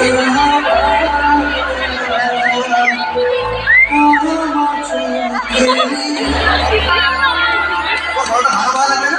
ও ঘরটা ভালো ভালো লাগে না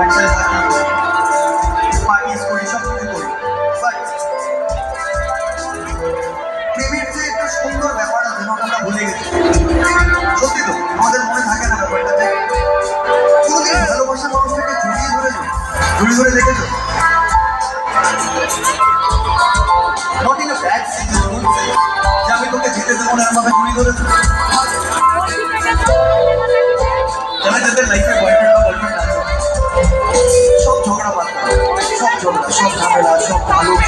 একসাথে থাকি পার্টিস করি সব কিছু করি বাট প্রেমের যে একটা সুন্দর ব্যাপার আছে যেন আমরা ভুলে গেছি সত্যি তো আমাদের মনে থাকে না ব্যাপারটা যে কোনোদিন ভালোবাসার মানুষটাকে জড়িয়ে ধরেছো জড়িয়ে ধরে দেখেছ নট ইন আ ব্যাড যে আমি তোকে যেতে দেবো না এরকম ভাবে জড়িয়ে ধরেছো যারা যাদের লাইফে 我们是在九龙山上的一个村路